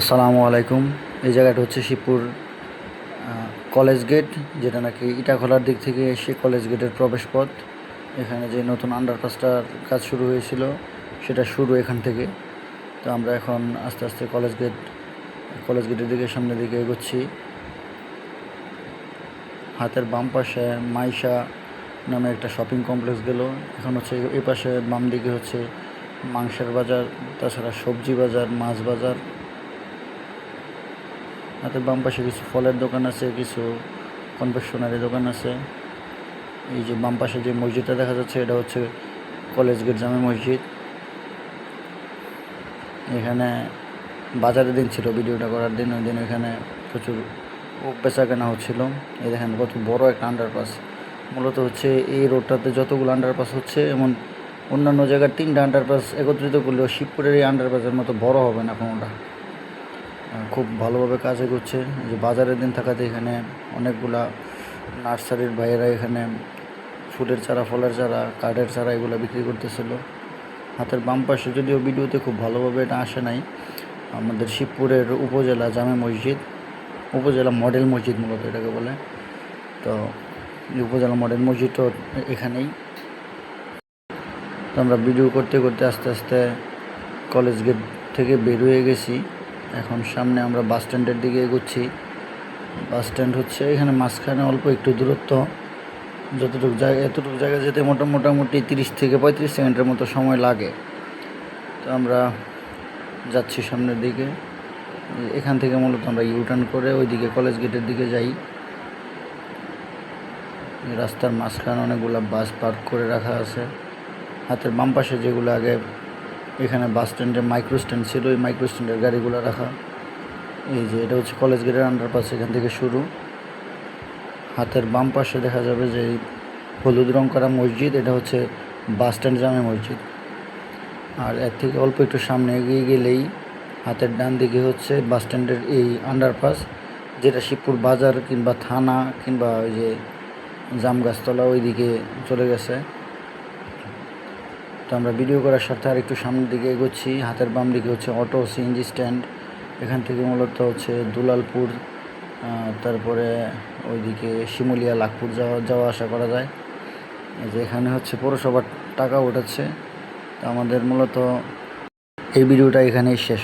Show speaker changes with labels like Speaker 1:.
Speaker 1: আসসালামু আলাইকুম। এই জায়গাটা হচ্ছে শিবপুর কলেজ গেট, যেটা নাকি ইটাখোলার দিক থেকে এসে কলেজ গেটের প্রবেশ পথ এখানে যে নতুন আন্ডারপাসটার কাজ শুরু হয়েছিল, সেটা শুরু এখান থেকে। তো আমরা এখন আস্তে আস্তে কলেজ গেট, কলেজ গেটের দিকে, সামনের দিকে এগোচ্ছি। হাতের বাম পাশে মাইশা নামে একটা শপিং কমপ্লেক্স গেল। এখন হচ্ছে এই পাশে বাম দিকে হচ্ছে মাংসের বাজার, তাছাড়া সবজি বাজার, মাছ বাজার। হাতের বাম পাশে কিছু ফলের দোকান আছে, কিছু কনফেকশনারি দোকান আছে। এই যে বাম পাশে যে মসজিদটা দেখা যাচ্ছে, এটা হচ্ছে কলেজ গেট জামে মসজিদ। এখানে বাজারের দিন ছিল, ভিডিওটা করার দিন, ওই দিন এখানে প্রচুর বেচা কেনা হচ্ছিল। এই দেখেন, কত বড় একটা আন্ডারপাস মূলত হচ্ছে এই রোডটাতে যতগুলো আন্ডারপাস হচ্ছে, এমন অন্যান্য জায়গার তিনটা আন্ডারপাস একত্রিত করলেও শিবপুরের এই আন্ডারপাসের মতো বড় হবে না কোনোটা। খুব ভালোভাবে কাজ এই যে বাজারের দিন থাকাতে এখানে অনেকগুলা নার্সারির ভাইয়েরা এখানে ফুলের চারা, ফলের চারা, কাঠের চারা এগুলো বিক্রি করতেছিল। হাতের বাম পাশে যদিও ভিডিওতে খুব ভালোভাবে এটা আসে নাই, আমাদের শিবপুরের উপজেলা জামে মসজিদ, উপজেলা মডেল মসজিদ মূলত এটাকে বলে। তো উপজেলা মডেল মসজিদও এখানেই। তো আমরা ভিডিও করতে করতে আস্তে আস্তে কলেজ গেট থেকে বের হয়ে গেছি। এখন সামনে আমরা বাস স্ট্যান্ডের দিকে এগোচ্ছি। বাস স্ট্যান্ড হচ্ছে এখানে মাঝখানে অল্প একটু দূরত্ব। যতটুকু জায়গা এতটুকু জায়গা যেতে মোটা, মোটামুটি তিরিশ থেকে পঁয়ত্রিশ সেকেন্ডের মতো সময় লাগে। তো আমরা যাচ্ছি সামনের দিকে। এখান থেকে মূলত আমরা ইউটার্ন করে ওইদিকে কলেজ গেটের দিকে যাই। রাস্তার মাঝখানে অনেকগুলো বাস পার্ক করে রাখা আছে। হাতের বাম পাশে যেগুলো আগে এখানে বাস স্ট্যান্ডে মাইক্রো স্ট্যান্ড ছিল, ওই মাইক্রো স্ট্যান্ডের গাড়িগুলো রাখা। এই যে এটা হচ্ছে কলেজ গেটের আন্ডারপাস এখান থেকে শুরু। হাতের বাম পাশে দেখা যাবে যে হলুদ রং করা মসজিদ, এটা হচ্ছে বাস স্ট্যান্ড জামে মসজিদ। আর এর থেকে অল্প একটু সামনে এগিয়ে গেলেই হাতের ডান দিকে হচ্ছে বাস স্ট্যান্ডের এই আন্ডারপাস যেটা শিবপুর বাজার কিংবা থানা কিংবা ওই যে জামগাছতলা ওই দিকে চলে গেছে। তো আমরা ভিডিও করার সাথে আর একটু সামনের দিকে এগোচ্ছি। হাতের বাম দিকে হচ্ছে অটো সিএনজি স্ট্যান্ড এখান থেকে মূলত হচ্ছে দুলালপুর তারপরে ওইদিকে শিমুলিয়া, লাখপুর যাওয়া যাওয়া আসা করা যায়। যে এখানে হচ্ছে পৌরসভার টাকা উঠাচ্ছে তো আমাদের মূলত এই ভিডিওটা এখানেই শেষ।